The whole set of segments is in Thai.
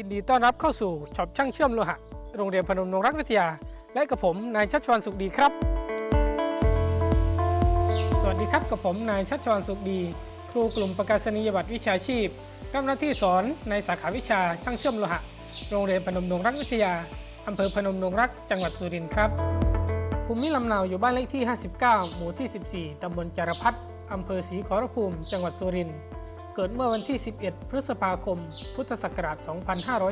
ยินดีต้อนรับเข้าสู่ช็อปช่างเชื่อมโลหะ โรงเรียนพนมนงรักวิทยา และกับผมนายชัชวานสุขดีครับ สวัสดีครับกับผมนายชัชวานสุขดี ครูกลุ่มประกาศนียบัตรวิชาชีพรับหน้าที่สอนในสาขาวิชาช่างเชื่อมโลหะ โรงเรียนพนมนงรักวิทยาอำเภอพนมนงรักจังหวัดสุรินทร์ครับภูมิลำเนาอยู่บ้านเลขที่ 59 หมู่ที่ 14 ตำบลจารพัฒน์อำเภอศรีขอรภูมิ จังหวัดสุรินทร์ เกิดเมื่อวันที่ 11 พฤษภาคม พุทธศักราช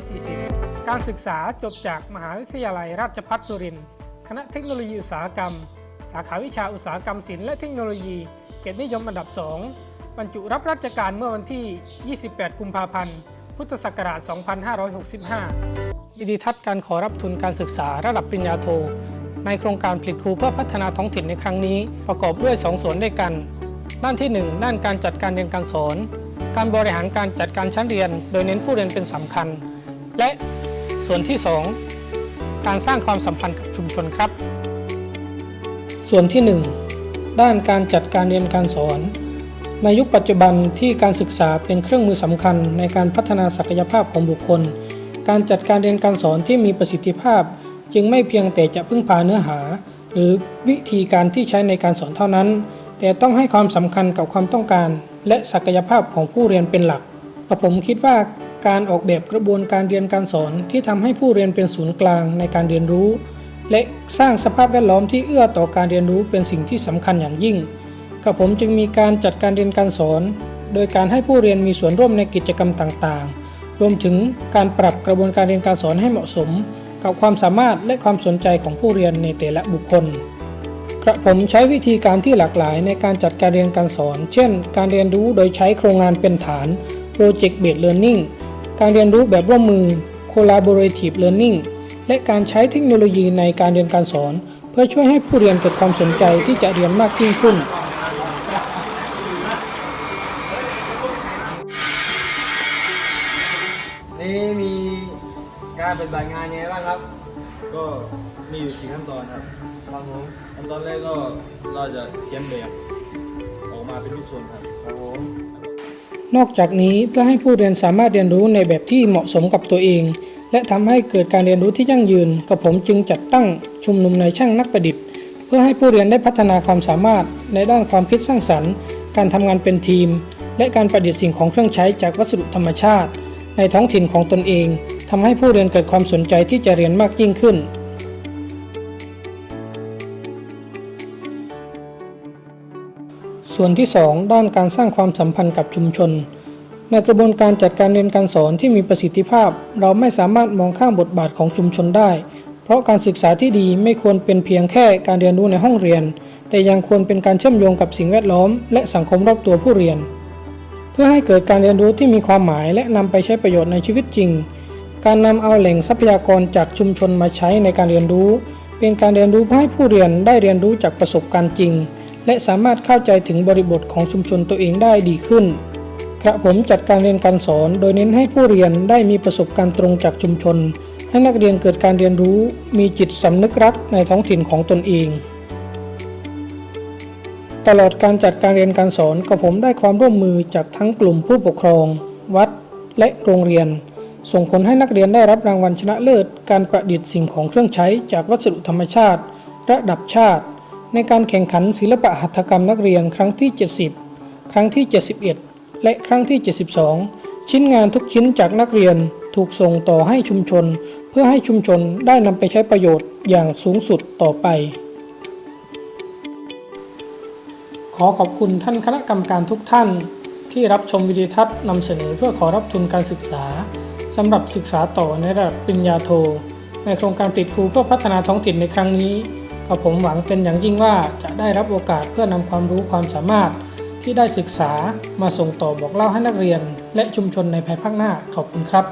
2540 การศึกษาจบจากมหาวิทยาลัยราชภัฏสุรินทร์ คณะเทคโนโลยีอุตสาหกรรม สาขาวิชาอุตสาหกรรมศิลป์และเทคโนโลยี เกียรตินิยมอันดับ 2 บรรจุรับราชการเมื่อวันที่ 28 กุมภาพันธ์ พุทธศักราช 2565 ยินดีทัศน์การขอรับทุนการศึกษาระดับปริญญาโท ในโครงการผลิตครูเพื่อพัฒนาท้องถิ่นในครั้งนี้ ประกอบด้วย 2 ส่วนด้วยกันด้านที่ 1 ด้านการจัดการเรียนการสอน การบริหารการจัดการชั้นเรียน โดยเน้นผู้เรียนเป็นสำคัญ และส่วนที่ 2 การสร้างความสัมพันธ์กับชุมชนครับ ส่วนที่ 1 ด้านการจัดการเรียนการสอน ในยุคปัจจุบันที่การศึกษาเป็นเครื่องมือสำคัญในการพัฒนาศักยภาพของบุคคล การจัดการเรียนการสอนที่มีประสิทธิภาพ จึงไม่เพียงแต่จะพึ่งพาเนื้อหา หรือวิธีการที่ใช้ในการสอนเท่านั้น แต่ต้องให้ความสำคัญกับความต้องการ และศักยภาพของผู้เรียนเป็นหลักกระผมคิดว่าการออกแบบกระบวนการเรียนการสอนที่ทำให้ผู้เรียนเป็นศูนย์กลางในการเรียนรู้ และสร้างสภาพแวดล้อมที่เอื้อต่อการเรียนรู้เป็นสิ่งที่สำคัญอย่างยิ่งกระผมจึงมีการจัดการเรียนการสอน โดยการให้ผู้เรียนมีส่วนร่วมในกิจกรรมต่างๆ รวมถึงการปรับกระบวนการเรียนการสอนให้เหมาะสม กับความสามารถและความสนใจของผู้เรียนในแต่ละบุคคล กระผมใช้วิธีการที่หลากหลายในการจัดการเรียนการสอน เช่น การเรียนรู้โดยใช้โครงงานเป็นฐาน Project Based Learning การเรียนรู้แบบร่วมมือ Collaborative Learning และการใช้เทคโนโลยีในการเรียนการสอน เพื่อช่วยให้ผู้เรียนเกิดความสนใจที่จะเรียนมากยิ่งขึ้นนี่มีการปฏิบัติงานยังไงบ้างครับ ก็มีอยู่สี่ขั้นตอนครับ ครับผมขั้นตอนแรกก็เราจะเขียนแบบออกมาเป็นรูปทรงครับครับผมนอกจากนี้เพื่อให้ผู้เรียนสามารถเรียนรู้ในแบบที่เหมาะสมกับตัวเอง และทำให้เกิดการเรียนรู้ที่ยั่งยืนกับผมจึงจัดตั้งชุมนุมในช่างนักประดิษฐ์ เพื่อให้ผู้เรียนได้พัฒนาความสามารถในด้านความคิดสร้างสรรค์ การทำงานเป็นทีม และการประดิษฐ์สิ่งของเครื่องใช้จากวัสดุธรรมชาติ ในท้องถิ่นของตนเองทำให้ผู้เรียนเกิดความสนใจที่จะเรียนมากยิ่งขึ้น ส่วนที่ 2 ด้านการสร้างความสัมพันธ์กับชุมชน ในกระบวนการจัดการเรียนการสอนที่มีประสิทธิภาพ เราไม่สามารถมองข้ามบทบาทของชุมชนได้ เพราะการศึกษาที่ดีไม่ควรเป็นเพียงแค่การเรียนรู้ในห้องเรียน แต่ยังควรเป็นการเชื่อมโยงกับสิ่งแวดล้อม และสังคมรอบตัวผู้เรียน เพื่อให้เกิดการเรียนรู้ที่มีความหมายและนำไปใช้ประโยชน์ในชีวิตจริง การนำเอาแหล่งทรัพยากรจากชุมชนมาใช้ในการเรียนรู้ เป็นการเรียนรู้เพื่อให้ผู้เรียนได้เรียนรู้จากประสบการณ์จริง และสามารถเข้าใจถึงบริบทของชุมชนตัวเองได้ดีขึ้น กระผมจัดการเรียนการสอน โดยเน้นให้ผู้เรียนได้มีประสบการณ์ตรงจากชุมชน ให้นักเรียนเกิดการเรียนรู้ มีจิตสำนึกรักในท้องถิ่นของตนเอง ตลอดการจัดการเรียนการสอนกระผมได้ความร่วมมือจากทั้งกลุ่มผู้ปกครอง วัด และโรงเรียน ส่งผลให้นักเรียนได้รับรางวัลชนะเลิศ การประดิษฐ์สิ่งของเครื่องใช้จากวัสดุธรรมชาติ ระดับชาติ ในการแข่งขันศิลปะหัตถกรรมนักเรียนครั้งที่ 70 ครั้งที่ 71 และครั้งที่ 72 ชิ้นงานทุกชิ้นจากนักเรียนถูกส่งต่อให้ชุมชน เพื่อให้ชุมชนได้นำไปใช้ประโยชน์อย่างสูงสุดต่อไป ขอขอบคุณท่านคณะกรรมการทุกท่าน ที่รับชมวิดีทัศน์นำเสนอเพื่อขอรับทุนการศึกษาสำหรับศึกษาต่อในระดับปริญญาโท ในโครงการติดครูเพื่อพัฒนาท้องถิ่นในครั้งนี้ ก็ผมหวังเป็นอย่างยิ่งว่าจะได้รับโอกาสเพื่อนำความรู้ความสามารถ ที่ได้ศึกษามาส่งต่อบอกเล่าให้นักเรียน และชุมชนในภายภาคหน้าขอบคุณครับ